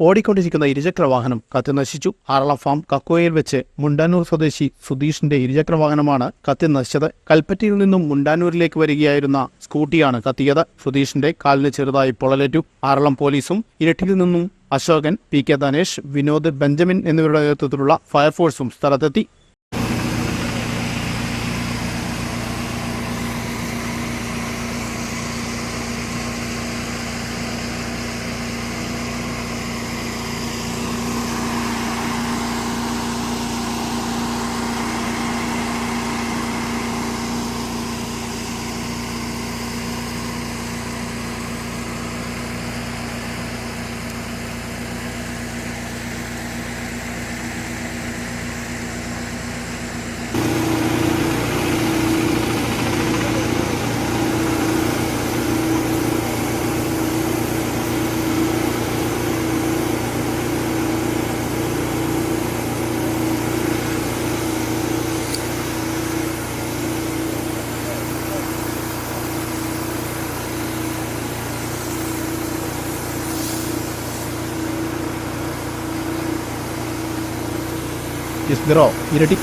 ഓടിക്കൊണ്ടിരിക്കുന്ന ഇരുചക്ര വാഹനം കത്തിനശിച്ചു ആറള ഫാം കക്കോയിൽ വെച്ച് മുണ്ടാനൂർ സ്വദേശി സുധീഷിന്റെ ഇരുചക്ര വാഹനമാണ് കത്തിനശിച്ചത് കൽപ്പറ്റയിൽ നിന്നും മുണ്ടാനൂരിലേക്ക് വരികയായിരുന്ന സ്കൂട്ടിയാണ് കത്തിയത്. സുധീഷിന്റെ കാലിന് ചെറുതായി പൊള്ളലേറ്റു. ആറളം പോലീസും ഇരട്ടിയിൽ നിന്നും Ashokan P K Dhanesh Vinod Benjamin എന്നിവരുടെ നേതൃത്വത്തിലുള്ള ഫയർഫോഴ്സും സ്ഥലത്തെത്തി. ഇരട്ടി